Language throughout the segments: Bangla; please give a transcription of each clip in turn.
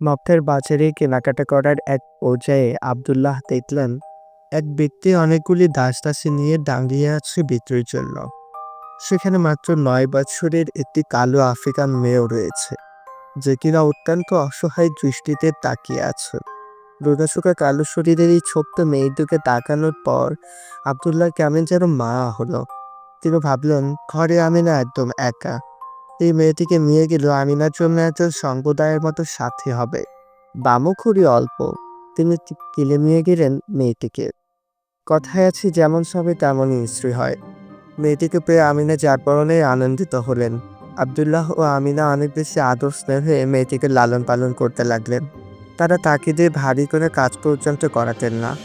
মক্কার বাজারে কেনাকাটা করার এক পর্যায়ে আবদুল্লাহ দেখলেন, এক ব্যক্তি অনেকগুলি দাস দাসী নিয়ে দাঁড়িয়ে আছে বিক্রির জন্য। সেখানে মাত্র নয় বছরের একটি কালো আফ্রিকান মেয়েও রয়েছে, যে কিনা অত্যন্ত অসহায় দৃষ্টিতে তাকিয়ে আছে। রোগাচোকা কালো শরীরের এই ছোট্ট মেয়ের দিকে তাকানোর পর আবদুল্লাহ কেমন যেন মা হলো। তিনি ভাবলেন, ঘরে আমি না একদম একা। এই মেয়েটিকে নিয়ে গেল আমিনার জন্য একজন সম্প্রদায়ের মতো সাথী হবে। দামও খুবই অল্প। তিনি কিলে নিয়ে গেলেন মেয়েটিকে। কথায় আছে, যেমন সবে তেমনই স্ত্রী হয়। মেয়েটিকে পেয়ে আমিনা পরনে আনন্দিত হলেন। আবদুল্লাহ ও আমিনা অনেক বেশি আদর স্নেহে মেয়েটিকে লালন পালন করতে লাগলেন। তারা তাকে দিয়ে ভারী করে কাজ পর্যন্ত করাতেন না।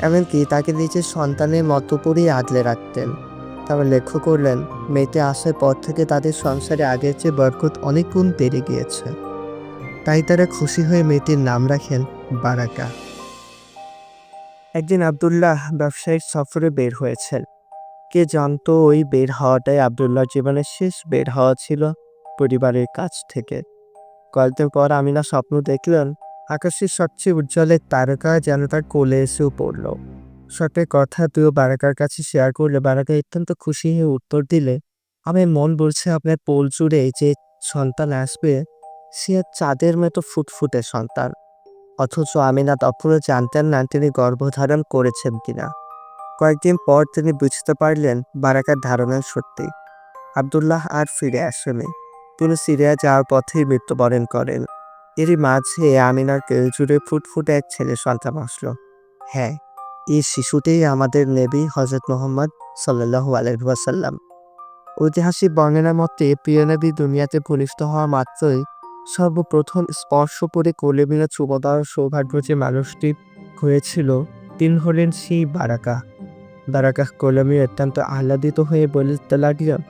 এমনকি তাকে নিজের সন্তানের মতো করেই আগলে রাখতেন। তবে লক্ষ্য করলেন, মেয়েটি আসার পর থেকে তাদের সংসারে আগের চেয়ে বরকত অনেক গুণ বেড়ে গিয়েছে। তাই তারা খুশি হয়ে মেয়েটির নাম রাখেন বারাকা। একদিন আবদুল্লাহ ব্যবসায়িক সফরে বের হয়েছেন। কে জানতো ওই বের হওয়াটাই আবদুল্লাহর জীবনের শেষ বের হওয়া ছিল পরিবারের কাছ থেকে। কয়েকদিন পর আমিনা স্বপ্ন দেখলেন, আকাশের সবচেয়ে উজ্জ্বলের তারকা যেন তার কোলে এসেও পড়ল। সত্যি কথা তুইও বারাকার কাছে শেয়ার করলে বারাকা অত্যন্ত খুশি হয়ে উত্তর দিলে, আমি মন বলছে আপনার পোল জুড়ে যে সন্তান আসবে, সে চাঁদের মতো ফুটফুটে সন্তান। অথচ আমিনা তখনও জানতেন না তিনি গর্ভধারণ করেছেন কিনা। কয়েকদিন পর তিনি বুঝতে পারলেন বারাকার ধারণা সত্যি। আবদুল্লাহ আর ফিরে আসেনি। তিনি সিরিয়া যাওয়ার পথেই মৃত্যুবরণ করেন। এরই মাঝে আমিনার কেউ জুড়ে ফুটফুটে এক ছেলে সন্তান আসলো। হ্যাঁ এই শিশুতেই আমাদের নেবী হজরত মোহাম্মদ সাল্লাহু আলহাসাল্লাম ঐতিহাসিক বর্ণনা মতে প্রিয় নবী দুনিয়াতে ভূমিষ্ঠ হওয়া মাত্রই সর্বপ্রথম স্পর্শ করে কোলে মিলে চুমো সৌভাগ্য যে মানুষটি হয়েছিল তিনি হলেন সেই বারাকা। বারাকা কোলামি অত্যন্ত আহ্লাদিত হয়ে বলতে লাগলেন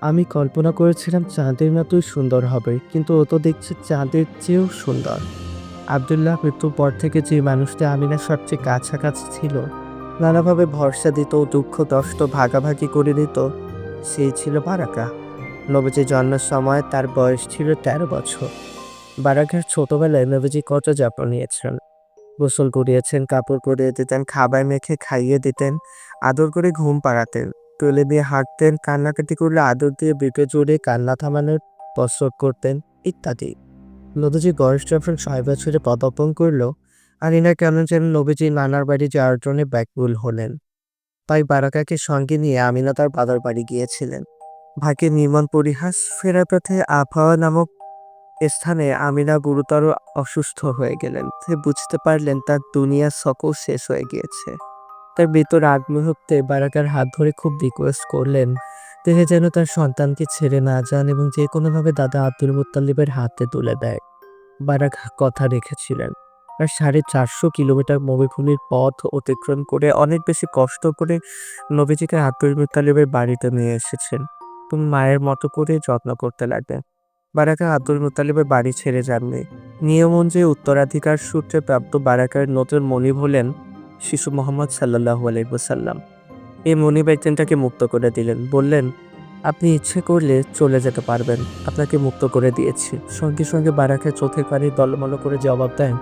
আমি কল্পনা করেছিলাম চাঁদের মতোই সুন্দর হবে, কিন্তু ও তো দেখছে চাঁদের চেয়েও সুন্দর। আবদুল্লাহ মৃত্যুর পর থেকে যে মানুষটা আমিনার সবচেয়ে কাছাকাছি ছিল, নানাভাবে ভরসা দিত, দুঃখ, কষ্ট ভাগাভাগি করে দিত সেই ছিল বারাকা। নবীজি জন্মের সময় তার বয়স ছিল তেরো বছর। বারাকার ছোটবেলায় নবীজি কত যত্ন নিয়েছেন? গোসল করিয়েছেন, কাপড় পরিয়ে দিতেন, খাবার মেখে খাইয়ে দিতেন, আদর করে ঘুম পাড়াতেন তুলে দিয়ে হাঁটতেন, কান্নাকাটি করলে আদর দিয়ে বিপে জোরে কান্না থামানোর প্রস্তুত করতেন, ইত্যাদি। নবীজি বয়স যখন বছরে পদার্পণ করল। আর ইনা কেন যেন নবীজি নানার বাড়ি যাওয়ার জন্য ব্যাকুল হলেন। তাই বারাকাকে সঙ্গে নিয়ে আমিনা তার বাবার বাড়ি গিয়েছিলেন। ভাগ্যের নির্মাণ পরিহাস ফেরার পথে আবহাওয়া নামক স্থানে আমিনা গুরুতর অসুস্থ হয়ে গেলেন। সে বুঝতে পারলেন তার দুনিয়া সকল শেষ হয়ে গিয়েছে। তার ভিতর আগ মুহূর্তে বারাকার হাত ধরে খুব রিকোয়েস্ট করলেন তিনি যেন তার সন্তানকে ছেড়ে না যান এবং যে কোনোভাবে দাদা আব্দুল মুত্তালিবের হাতে তুলে দেয়। বারাক কথা রেখেছিলেন। আর সাড়ে চারশো কিলোমিটার মরুভূমির পথ অতিক্রম করে অনেক বেশি কষ্ট করে নবীজিকে আব্দুল মুত্তালিবের বাড়িতে নিয়ে এসেছেন। তুমি মায়ের মতো করে যত্ন করতে লাগবেন বারাকা আব্দুল মুত্তালিবের বাড়ি ছেড়ে যাননি। নিয়ম অনুযায়ী উত্তরাধিকার সূত্রে প্রাপ্ত বারাকার নতুন মনিব হলেন শিশু মোহাম্মদ সাল্লাহু আলাইসাল্লাম এই মনিব একদিনটাকে মুক্ত করে দিলেন। বললেন, আপনি ইচ্ছে করলে চলে যেতে পারবেন। আপনাকে মুক্ত করে দিয়েছি। সঙ্গে সঙ্গে বারাকা চোখে পানি দলমল করে জবাব দেন,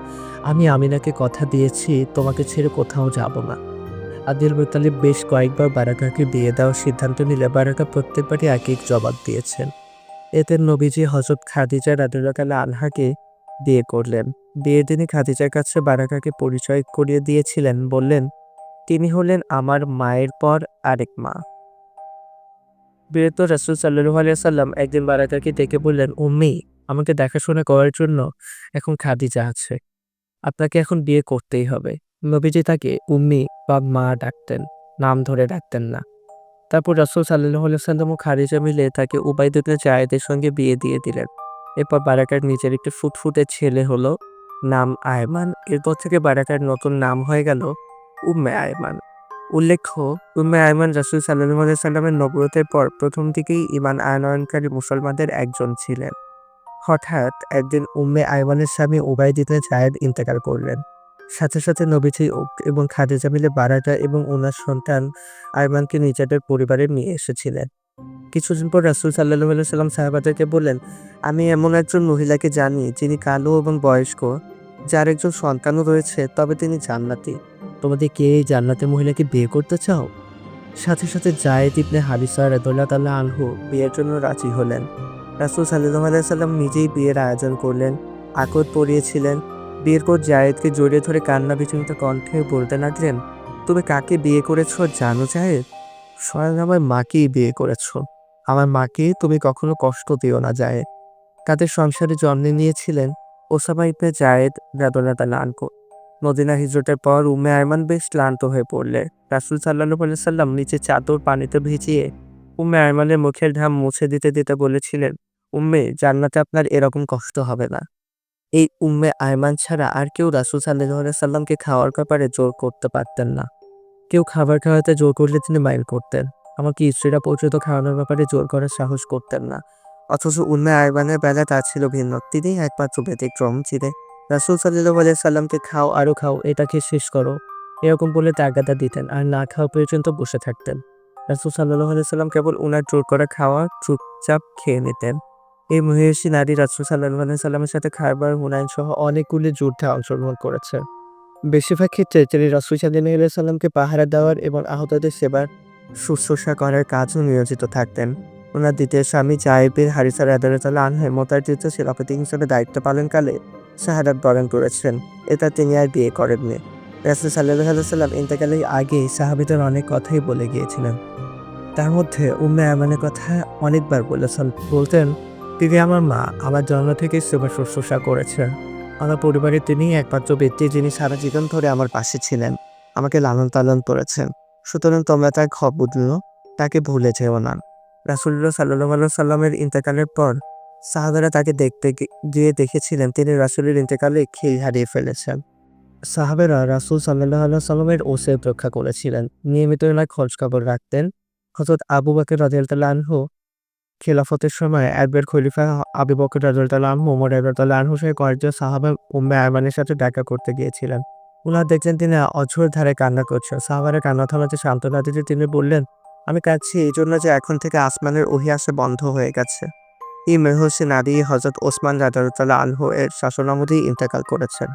আমি আমিনাকে কথা দিয়েছি, তোমাকে ছেড়ে কোথাও যাব না। আদিল মুতালিব বেশ কয়েকবার বারাকাকে বিয়ে দেওয়ার সিদ্ধান্ত নিলে বারাকা প্রত্যেকবারই এক এক জবাব দিয়েছেন। এতে নবীজি হজরত খাদিজা রাদুল্লাহ আনহাকে বিয়ে করলেন। বিয়ের দিনে খাদিজার কাছে বারাকাকে পরিচয় করিয়ে দিয়েছিলেন। বললেন তিনি হলেন আমার মায়ের পর আরেক মা। বিয়েত রাসুল সাল্লু আলিয়াল্লাম একদিন বারাকাকে ডেকে বললেন, উম্মি, আমাকে দেখাশোনা করার জন্য এখন খাদিজা আছে। আপনাকে এখন বিয়ে করতেই হবে। নবীজি তাকে উম্মি বা মা ডাকতেন, নাম ধরে ডাকতেন না। তারপর রাসুল সাল্লাহ সাল্লাম ও খাদিজা মিলে তাকে উবাইদুদ্দিন জায়েদের সঙ্গে বিয়ে দিয়ে দিলেন। এরপর বারাকার নিজের একটি ফুটফুটে ছেলে হলো, নাম আয়মান। এরপর থেকে বারাকার নতুন নাম হয়ে গেল উম্মে আয়মান। উল্লেখ্য, উম্মে আয়মান রাসুল সাল্লাহ সাল্লামের নবরতের পর প্রথম থেকেই ইমান আনয়নকারী মুসলমানদের একজন ছিলেন। হঠাৎ একদিন উম্মে আয়মানের স্বামী উবাইদিতে জায়েদ ইন্তেকাল করলেন। সাথে সাথে নবীজি এবং খাদিজা মিলে বারাটা এবং ওনার সন্তান আয়মানকে নিজেদের পরিবারে নিয়ে এসেছিলেন। কিছুদিন পর রাসুল সাল্লাহ সাল্লাম সাহেবাদেরকে বললেন, আমি এমন একজন মহিলাকে জানি যিনি কালো এবং বয়স্ক, যার একজন সন্তানও রয়েছে, তবে তিনি জান্নাতি। তোমাদের কে এই জান্নাতের মহিলাকে বিয়ে করতে চাও? সাথে সাথে জায়েদ ইবনে হারিসা রাদুল্লাহ তাল্লাহ আনহু বিয়ের জন্য রাজি হলেন। রাসুল সাল্লাহ সাল্লাম নিজেই বিয়ের আয়োজন করলেন, আকদ পরিয়েছিলেন। বিয়ের পর জায়েদকে জড়িয়ে ধরে কান্না বিচলিত কণ্ঠে বলতে লাগলেন, তুমি কাকে বিয়ে করেছ জানো জায়েদ? স্বয়ং আমার মাকেই বিয়ে করেছ। আমার মাকে তুমি কখনো কষ্ট দিও না জায়েদ। তাদের সংসারে জন্মে নিয়েছিলেন ওসামা ইবনে জায়েদ রাদুল্লাহ তাল্লাহ আনহু। মদিনা হিজরতের পর উম্মে আয়মান বেশ ক্লান্ত হয়ে পড়লে। রাসুল সাল্লাহ সাল্লাম নিচে চাদর পানিতে ভিজিয়ে উম্মে আয়মানের মুখের ঘাম মুছে দিতে দিতে বলেছিলেন, উম্মে, জান্নাতে আপনার এরকম কষ্ট হবে না। এই উম্মে আয়মান ছাড়া আর কেউ রাসুল সাল্লাহ সাল্লামকে খাওয়ার ব্যাপারে জোর করতে পারতেন না। কেউ খাবার খাওয়াতে জোর করলে তিনি মাইল করতেন। আমাকে স্ত্রীরা পর্যন্ত খাওয়ানোর ব্যাপারে জোর করার সাহস করতেন না। অথচ উম্মে আয়মানের বেলা তা ছিল ভিন্ন তিনিই একমাত্র ব্যতিক্রম ছিলেন রাসুল সাল্লাহ আলিয়া সাল্লামকে খাও আরও খাও, এটাকে শেষ করো। এরকম বলে তাগাদা দিতেন আর না খাওয়া পর্যন্ত বসে থাকতেন। রাসুল সাল্লাহ আলিয়া সাল্লাম কেবল উনার জোর করা খাওয়া, চুপচাপ খেয়ে নিতেন। এই মহিষী নারী রাসুল সাল্লাহ আলিয়া সাল্লামের সাথে খারবার হুনাইন সহ অনেকগুলি যুদ্ধে অংশগ্রহণ করেছেন। বেশিরভাগ ক্ষেত্রে তিনি রাসুল সাল্লাহ সাল্লামকে পাহারা দেওয়ার এবং আহতদের সেবার শুশ্রূষা করার কাজও নিয়োজিত থাকতেন। ওনার দ্বিতীয় স্বামী জাহেবের হারিসার আদালতাল আনহে মোতার্জিত সেনাপতি হিসেবে দায়িত্ব পালনকালে শাহাদাত বরণ করেছেন এটা তিনি আর বিয়ে করেননি। রাসুল সাল্লাহ সাল্লাম ইন্তেকালের আগেই সাহাবিদের অনেক কথাই বলে গিয়েছিলেন। তার মধ্যে উম্মে আমানের কথা অনেকবার বলেছেন। বলতেন তিনি আমার মা আমার জন্ম থেকে সেবা শুশ্রূষা করেছেন আমার পরিবারে তিনি একমাত্র ব্যক্তি যিনি সারা জীবন ধরে আমার পাশে ছিলেন। আমাকে লালন পালন করেছেন সুতরাং তোমরা তার খবর তাকে ভুলে যেও না। রাসুল্লাহ সাল্লাহ সাল্লামের ইন্তেকালের পর সাহাবারা তাকে দেখতে গিয়ে দেখেছিলেন। তিনি রাসুলের ইন্তেকালে খিল হারিয়ে ফেলেছেন। সাহাবেরা রাসুল সাল্লাহ সাল্লামের ওসে রক্ষা করেছিলেন। নিয়মিত এলাকায় খোঁজ খবর রাখতেন। হজরত আবু বকর রাজিয়াল্লাহ আনহু খেলাফতের সময় একবার খলিফা আবু বকর রাজিয়াল্লাহ আনহু ওমর রাজিয়াল্লাহ আনহু সহ কয়েকজন সাহাবা উম্মে আয়মানের সাথে দেখা করতে গিয়েছিলেন। ওনারা দেখলেন তিনি অঝোর ধারে কান্না করছেন। সাহাবারা কান্না থামাতে সান্ত্বনা দিতে তিনি বললেন, আমি কাঁদছি এই জন্য যে এখন থেকে আসমানের ওহি আসা বন্ধ হয়ে গেছে। এই হোসেন আদি হজরত ওসমান রাজারতাল্লাহ আলহ এর শাসনামধি ইন্তেকাল করেছেন।